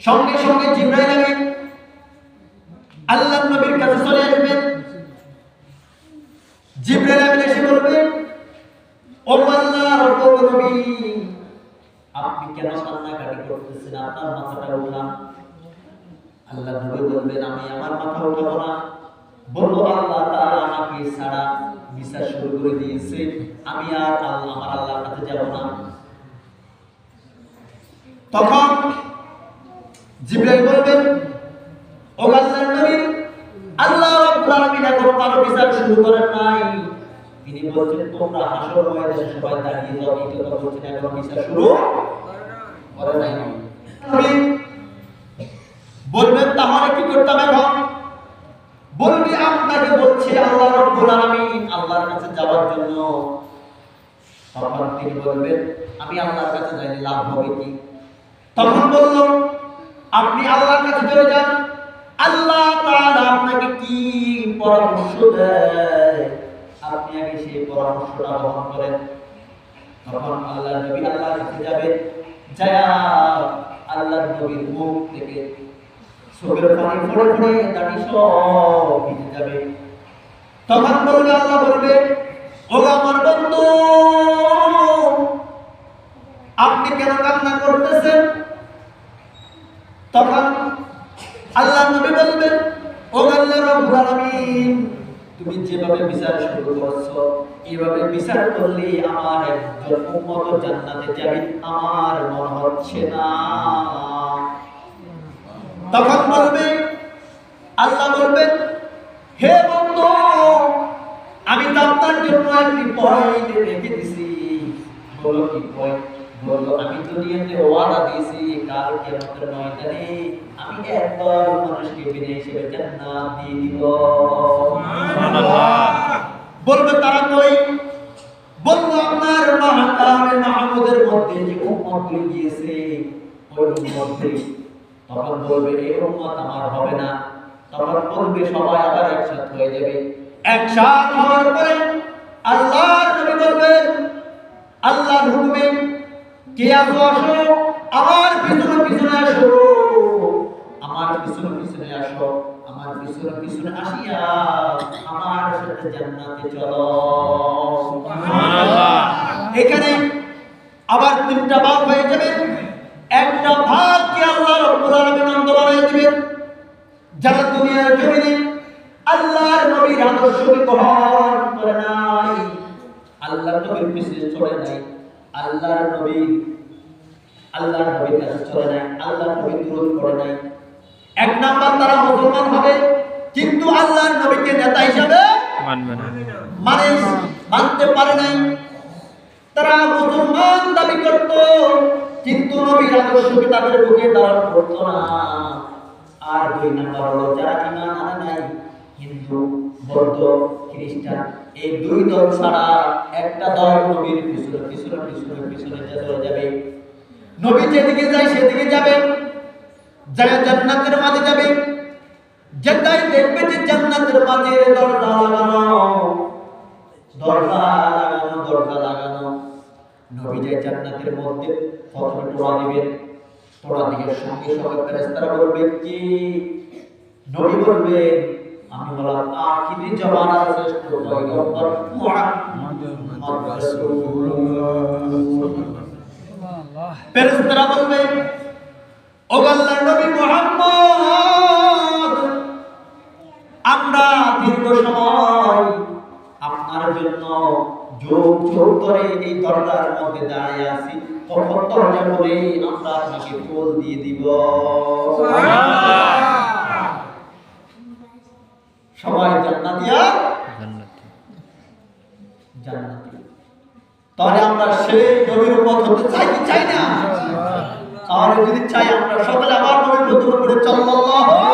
সঙ্গে সঙ্গে জিব্রাইল আমিন আল্লাহ নবীর কাছে চলে আসবেন জিব্রাইল আমিন এসে বলবেন ও আল্লাহর নবী আপনি কেন কান্নাকাটি করতেছেন? আপনার মাথাটা উঠান। আল্লাহ নবী বলবেন আমি আমার মাথা উঠাবো না। বলব আল্লাহ আমাকে সারা বিচার শুরু করে দিয়েছে। আমি আর আল্লাহ, আমার আল্লাহর কাছে যাব না। তখন জিব্রাইল বলবেন ও আল্লাহর নবী, আল্লাহ রাব্বুল আলামিন এখনও কারও বিচার শুরু করেন নাই। তিনি বলছেন তোমরা হাসর ময়দানে সবাই দাঁড়িয়ে যাও এই কথা বলছেন এখনও বিচার শুরু করে নাই। বলবেন, তাহলে কি করতে হবে আপনাকে বলছে আল্লাহ রাব্বুল আলামিন? আল্লাহর কাছে যাওয়ার জন্য। তখন তিনি বলবেন, আমি আল্লাহর কাছে যাইলে লাভ হবে কি? তখন বলল, আপনি আল্লাহর কাছে চলে যান। আল্লাহ তাআলা আপনাকে কি পরামর্শ দেয়? আপনি আগে সেই পরামর্শটা গ্রহণ করেন। তখন আল্লাহ নবী আল্লাহর কাছে যাবে যায়া আল্লাহ নবীর মুখ থেকে আপনি কেন কান্না করতেছেন? তখন আল্লাহ নবী বলবেন, ও তুমি যেভাবে বিচার শুরু করছ, এইভাবে বিচার করলে আমার একজন উম্মত জান্নাতে যাবে, আমার মনে হচ্ছে না তখন বলবে আল্লাহ বলবেন হে বন্ধু আমি তো আপনার জন্য একটি পয়েন্ট রেখে দিছি। বলো কি পয়েন্ট? বলল আমি তো দুনিয়াতে ওয়াদা দিয়েছি কাল কিয়ামতের ময়দানে আমি একদল মানুষকে বিনা হিসেবে জান্নাত দিয়ে দিব। বলবে তারা কই? বলব আপনার মাহকামে মাহমুদের মধ্যে যে উম্মতগুলি গিয়েছে ওই উম্মতগুলি তখন বলবে এই উম্মত আমার হবে না। তখন বলবে সবাই আবার একসাথ হয়ে যাবে। একসাথ হওয়ার পরে আল্লাহর নবী বলবেন আল্লাহর হুকুমে কে আসো আসো আমার পিছনে পিছনে আসো। আমার পিছনে পিছনে আসো আমার পিছনে পিছনে আসিয়া আমার সাথে জান্নাতে চলো। এখানে আবার তিনটা ভাগ হয়ে যাবে। একটা আল্লাহ রাব্বুল আলামিন অন্ধ দিবেন। যারা দুনিয়ার জমিনে আল্লাহর নবীর আদর্শকে গ্রহণ করে নাই আল্লাহর নবীর পিছনে চলে নাই আল্লাহর নবী আল্লাহর নবীর কাছে চলে নাই আল্লাহর নবীর দূরত করে নাই। এক নাম্বার তারা মুসলমান হবে কিন্তু আল্লাহর নবীকে নেতা হিসাবে মানবে না। মানে মানতে পারে নাই। তারা মুসলমান দাবি করত কিন্তু নবীর আদর্শকে তাদের বুকে ধারণ করতো না। আর দুই নাম্বার হলো, যারা ইমান আনে নাই, হিন্দু, বৌদ্ধ, খ্রিস্টান, এই দুই দল ছাড়া একটা দল নবীর পিছনে পিছনে পিছনে পিছনে চলে যাবে। নবী যেদিকে যায়, সেদিকে যাবে। যারা জান্নাতের মাঝে যাবে যেটাই দেখবে যে জান্নাতের মাঝে দরজা লাগানো দরজা লাগানো দরজা লাগানো। নবী যায় জান্নাতের মধ্যে প্রথমে টোড়া দিবেন টোড়া দিয়ে সঙ্গে সঙ্গে ফেরেশতারা বলবে, কি? নবী বলবে আমি হলাম আখিরি জমানার শ্রেষ্ঠ পয়গম্বর মুহাম্মদ রাসূলুল্লাহ। ফেরেশতারা বলবে, ও আল্লাহর নবী মুহাম্মদ। যোগ যোগ করে এই মধ্যে দাঁড়িয়ে আছি। কখন দরজা বলে আমরা আপনাকে দিয়ে দিব। সবাই জান্নাতি তাহলে আমরা সেই নবীর উম্মত হতে চাই কি চাই না? তাহলে যদি চাই, আমরা সকলে আবার নবীর মতো করে সালাম